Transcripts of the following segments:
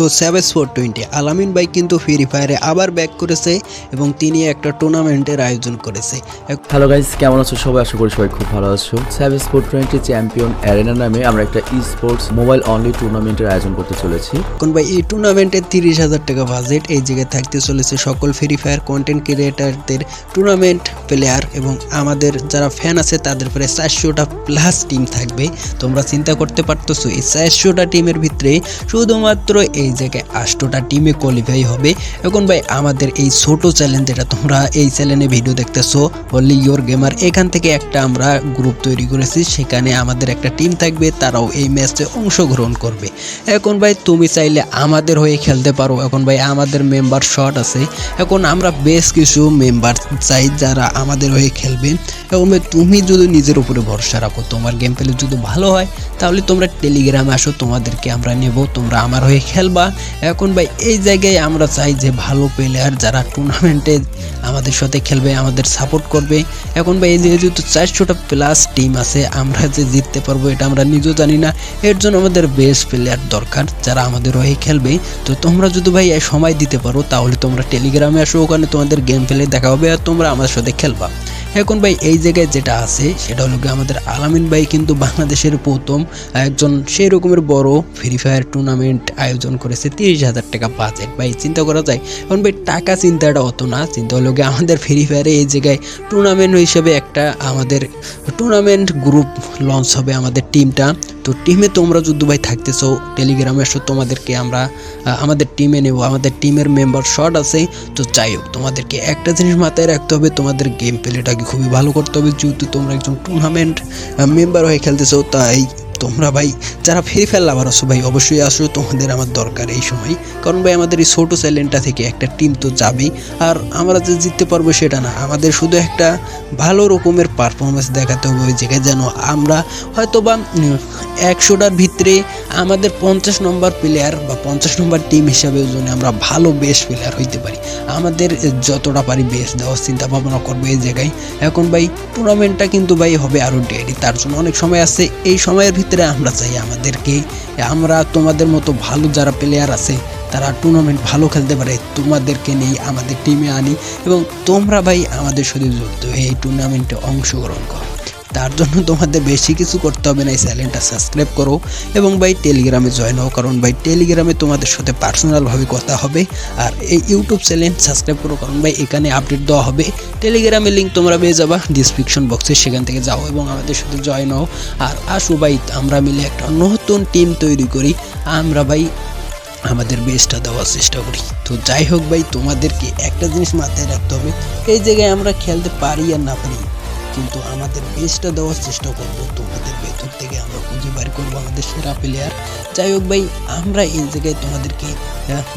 তো সেভেস four twenty আলামিন ভাই কিন্তু ফ্রি ফায়ারে আবার ব্যাক করেছে এবং তিনি একটা টুর্নামেন্টের আয়োজন করেছে। হ্যালো গাইস কেমন আছো সবাই? আশা করি সবাই খুব ভালো আছো। সাইভ স্পোর্ট টোয়েন্টি চ্যাম্পিয়ন অ্যারেনা নামে আমরা একটা ই স্পোর্টস মোবাইল অনলি টুর্নামেন্টের আয়োজন করতে চলেছি। এখন ভাই এই টুর্নামেন্টে তিরিশ হাজার টাকা বাজেট এই জায়গায় থাকতে চলেছে সকল ফ্রি ফায়ার কন্টেন্ট ক্রিয়েটারদের টুর্নামেন্ট প্লেয়ার এবং আমাদের যারা ফ্যান আছে তাদের প্রায় চারশোটা প্লাস টিম থাকবে। তোমরা চিন্তা করতে পারতেছো এই চারশোটা টিমের ভিতরে শুধুমাত্র এই জায়গায় আটশোটা টিমে কোয়ালিফাই হবে। এখন ভাই, আমাদের এই ছোট চ্যালেঞ্জ যেটা তোমরা এই চ্যানেলে ভিডিও দেখতেছো অনলি ইয়োর গেমার এখান থেকে একটা আমরা গ্রুপ তৈরি করেছি, সেখানে আমাদের একটা টিম থাকবে, তারাও এই ম্যাচে অংশগ্রহণ করবে। এখন ভাই, তুমি চাইলে আমাদের হয়ে খেলতে পারো। এখন ভাই, আমাদের মেম্বার শট আছে। এখন আমরা বেশ কিছু মেম্বার চাই যারা আমাদের হয়ে খেলবে। এবং তুমি যদি নিজের উপরে ভরসা রাখো, তোমার গেম প্লে যদি ভালো হয়, তাহলে তোমরা টেলিগ্রামে আসো, তোমাদেরকে আমরা নেব, তোমরা আমার হয়ে খেলবা। এখন ভাই, এই জায়গায় আমরা চাই যে ভালো প্লেয়ার যারা টুর্নামেন্টে আমাদের সাথে খেলবে, আমাদের সাপোর্ট করবে। এখন ভাই, এই যেহেতু চারশোটা প্লাস টিম আছে, আমরা যে জিততে পারব এটা আমরা নিজেও জানি না। এর জন্য আমাদের বেস্ট প্লেয়ার দরকার যারা আমাদের হয়ে খেলবে। তো তোমরা যদি ভাই সময় দিতে পারো, তাহলে তোমরা টেলিগ্রামে আসো, ওখানে তোমাদের গেম প্লে দেখা হবে আর তোমরা আমার সাথে খেলবা। এখন ভাই, এই জায়গায় যেটা আছে, সেটা হলো আমাদের আলামিন ভাই কিন্তু বাংলাদেশের প্রথম একজন সেই রকমের বড় ফ্রি ফায়ার টুর্নামেন্ট আয়োজন করেছে, তিরিশ হাজার টাকা বাজেট ভাই, চিন্তা করা যায়? এখন ভাই, টাকা চিন্তাটা অত না, চিন্তা হলো গিয়ে আমাদের ফ্রি ফায়ারে এই জায়গায় টুর্নামেন্ট হিসেবে একটা আমাদের টুর্নামেন্ট গ্রুপ লঞ্চ হবে আমাদের টিমটা তো টিমে তোমরা যদি ভাই থাকতেছো টেলিগ্রামে এসো তোমাদেরকে আমরা আমাদের টিমে নেব, আমাদের টিমের মেম্বার শর্ট আছে। তো যাই হোক, তোমাদেরকে একটা জিনিস মাথায় রাখতে হবে, তোমাদের গেম প্লেটাকে খুবই ভালো করতে হবে। যেহেতু তোমরা একজন টুর্নামেন্ট মেম্বার হয়ে খেলতেছো, তাই তোমরা ভাই, যারা ফ্রি ফায়ার লাভার আসো ভাই, অবশ্যই আসো। তোমাদের আমার দরকার এই সময়। কারণ ভাই, আমাদের এই ছোটো চ্যালেঞ্জটা থেকে একটা টিম তো যাবেই। আর আমরা যে জিততে পারব সেটা না, আমাদের শুধু একটা ভালো রকমের পারফরমেন্স দেখাতে হবে ওই জায়গায় যেন আমরা হয়তো বা একশোটার ভিতরে আমাদের পঞ্চাশ নম্বর প্লেয়ার বা পঞ্চাশ নম্বর টিম হিসাবে যেন আমরা ভালো বেস্ট প্লেয়ার হইতে পারি, আমাদের যতটা পারি বেস্ট দেওয়ার চিন্তা ভাবনা করব এই জায়গায়। এখন ভাই টুর্নামেন্টটা কিন্তু ভাই হবে আরও ডেরি তার জন্য অনেক সময় আছে। এই সময়ের ভিতরে আমরা চাই আমাদেরকে, আমরা তোমাদের মতো ভালো যারা প্লেয়ার আছে, তারা টুর্নামেন্ট ভালো খেলতে পারে, তোমাদেরকে নেই আমাদের টিমে আনি এবং তোমরা ভাই আমাদের সাথে যুক্ত এই টুর্নামেন্টে অংশগ্রহণ করো। তার জন্য তোমাদের বেশি কিছু করতে হবে না, এই চ্যানেলটা সাবস্ক্রাইব করো এবং ভাই টেলিগ্রামে জয়েন হও, কারণ ভাই টেলিগ্রামে তোমাদের সাথে পার্সোনালভাবে কথা হবে আর এই ইউটিউব চ্যানেল সাবস্ক্রাইব করো, কারণ ভাই এখানে আপডেট দেওয়া হবে। টেলিগ্রামের লিঙ্ক তোমরা পেয়ে যাবা ডিসক্রিপশন বক্সে সেখান থেকে যাও এবং আমাদের সাথে জয়েন হও। আর আসো ভাই, আমরা মিলে একটা নতুন টিম তৈরি করি, আমরা ভাই আমাদের বেস্টটা দেওয়ার চেষ্টা করি। তো যাই হোক ভাই, তোমাদেরকে একটা জিনিস মাথায় রাখতে হবে, এই জায়গায় আমরা খেলতে পারি আর না পারি। কিন্তু আমাদের বেস্টটা দেওয়ার চেষ্টা করব। তোমাদের ভেতর থেকে আমরা খুঁজে বার করব আমাদের সেরা প্লেয়ার যাই হোক ভাই, আমরা এই জায়গায় তোমাদেরকে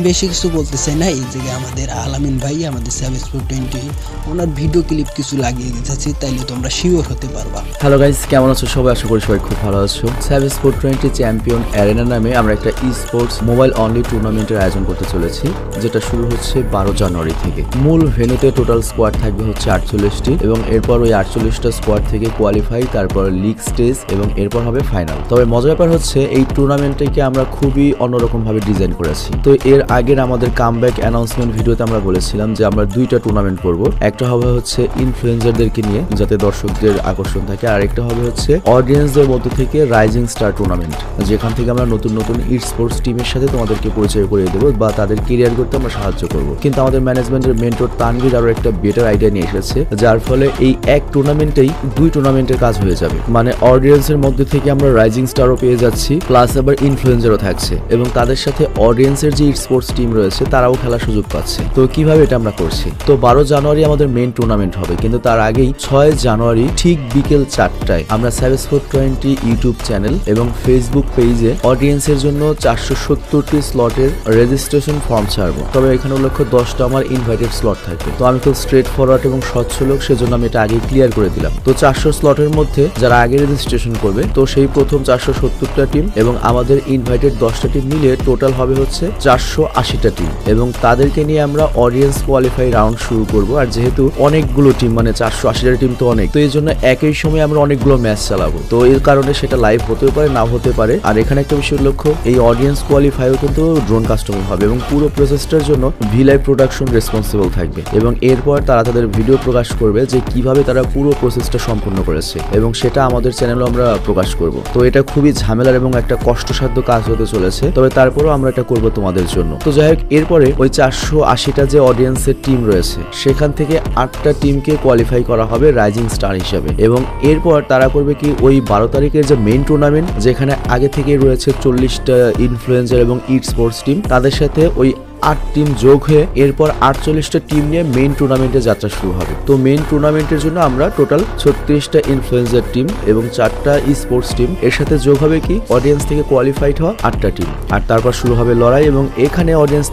বেশি কিছু বলতে চাই না। এই জায়গায় আমাদের আলামিন ভাই, আমাদের সেভেন ফোর টোয়েন্টি ওনার ভিডিও ক্লিপ কিছু লাগিয়ে দিতেছি, তাইলে তোমরা শিওর হতে পারবা। হ্যালো গাইস কেমন আছো? সবাই আশা করি সবাই খুব ভালো আছো। সাইভ স্পোর্ট টোয়েন্টি চ্যাম্পিয়ন অ্যারেনা নামে আমরা একটা ই স্পোর্টস মোবাইল অনলি টুর্নামেন্টের আয়োজন করতে চলেছি, যেটা শুরু হচ্ছে বারো জানুয়ারি থেকে। মূল ভেনুতে টোটাল স্কোয়াড থাকবে হচ্ছে আটচল্লিশটি এবং এরপর ওই আটচল্লিশটা স্কোয়াড থেকে কোয়ালিফাই তারপর লিগ স্টেজ এবং এরপর হবে ফাইনাল তবে মজার ব্যাপার হচ্ছে, এই টুর্নামেন্টটাকে আমরা খুবই অন্যরকমভাবে ডিজাইন করেছি। তো এর আগের আমাদের কামব্যাক অ্যানাউন্সমেন্ট ভিডিওতে আমরা বলেছিলাম যে আমরা দুইটা টুর্নামেন্ট করব। একটা হবে হচ্ছে ইনফ্লুয়েন্সারদেরকে নিয়ে, যাতে দর্শকদের আকর্ষণ থাকে, আর একটা হবে হচ্ছে অডিয়েন্সদের মধ্যে থেকে রাইজিং স্টার টুর্নামেন্ট যেখান থেকে আমরা নতুন নতুন ই স্পোর্টস টিমের সাথে তোমাদেরকে পরিচয় করিয়ে দেবো বা তাদের কেরিয়ার করতে আমরা সাহায্য করব। কিন্তু আমাদের ম্যানেজমেন্টের মেন্টর তানভীর আরও একটা বেটার আইডিয়া নিয়ে এসেছে, যার ফলে এই এক টুর্নামেন্টেই দুই টুর্নামেন্টের কাজ হয়ে যাবে। মানে অডিয়েন্সের মধ্যে থেকে আমরা রাইজিং স্টারও পেয়ে যাচ্ছি প্লাস আবার ইনফ্লুয়েন্সারও থাকছে। এবং তাদের সাথে অডিয়েন্সের যে স্পোর্টস টিম রয়েছে, তারাও খেলার সুযোগ পাচ্ছে। তো কীভাবে এটা আমরা করছি? তো বারো জানুয়ারি আমাদের মেন টুর্নামেন্ট হবে, কিন্তু তার আগেই ছয় জানুয়ারি ঠিক বিকেল চারটায় আমরা seven four twenty YouTube channel এবং ফেসবুক পেজে অডিয়েন্সের জন্য চারশো সত্তরটি স্লটের রেজিস্ট্রেশন ফর্ম ছাড়বো। তবে এখানে উল্লেখ্য দশটা আমার ইনভাইটেড স্লট থাকবে। তো আমি খুব স্ট্রেট ফরওয়ার্ড এবং স্বচ্ছ লোক, সেজন্য আমি এটা আগে ক্লিয়ার করে দিলাম। তো চারশো স্লটের মধ্যে যারা আগে রেজিস্ট্রেশন করবে, তো সেই প্রথম চারশো সত্তরটা টিম এবং আমাদের ইনভাইটেড দশটা টিম মিলে টোটাল হবে হচ্ছে চার চারশো আশিটা টিম এবং তাদেরকে নিয়ে আমরা অডিয়েন্স কোয়ালিফাই রাউন্ড শুরু করব। আর যেহেতু অনেকগুলো টিম মানে চারশো আশিটা টিম তো অনেক, তো এই জন্য একই সময় আমরা অনেকগুলো ম্যাচ চালাবো। তো এর কারণে সেটা লাইভ হতেও পারে না হতে পারে। আর এখানে একটা বিষয় লক্ষ্য, এই অডিয়েন্স কোয়ালিফাইও কিন্তু ড্রোন কাস্টমিং হবে এবং পুরো প্রসেসটার জন্য ভিলাই প্রোডাকশন রেসপন্সিবল থাকবে। এবং এরপর তারা তাদের ভিডিও প্রকাশ করবে যে কীভাবে তারা পুরো প্রসেসটা সম্পূর্ণ করেছে এবং সেটা আমাদের চ্যানেলে আমরা প্রকাশ করব। তো এটা খুবই ঝামেলার এবং একটা কষ্টসাধ্য কাজ হতে চলেছে। তবে তারপরেও আমরা এটা করব তোমাদের জন্য। তো যাই হোক, এরপরে ওই চারশো আশিটা যে অডিয়েন্সের টিম রয়েছে, সেখান থেকে আটটা টিমকে কোয়ালিফাই করা হবে রাইজিং স্টার হিসেবে। এবং এরপর তারা করবে কি, ওই বারো তারিখের যে মেন টুর্নামেন্ট যেখানে আগে থেকে রয়েছে চল্লিশটা ইনফ্লুয়েন্সার এবং ইট স্পোর্টস টিম তাদের সাথে ওই আট টিম যোগ হয়ে এরপর আটচল্লিশটা টিম নিয়ে মেন টুর্নামেন্টে যাত্রা শুরু হবে। তো মেন টুর্নামেন্টের জন্য আমরা টোটাল ছত্রিশটা ইনফ্লুয়েন্সার টিম এবং চারটা স্পোর্টস টিম এর সাথে যোগ হবে কি? অডিয়েন্স থেকে কোয়ালিফাইড হওয়া আটটা টিম আর তারপর শুরু হবে লড়াই এবং এখানে অডিয়েন্স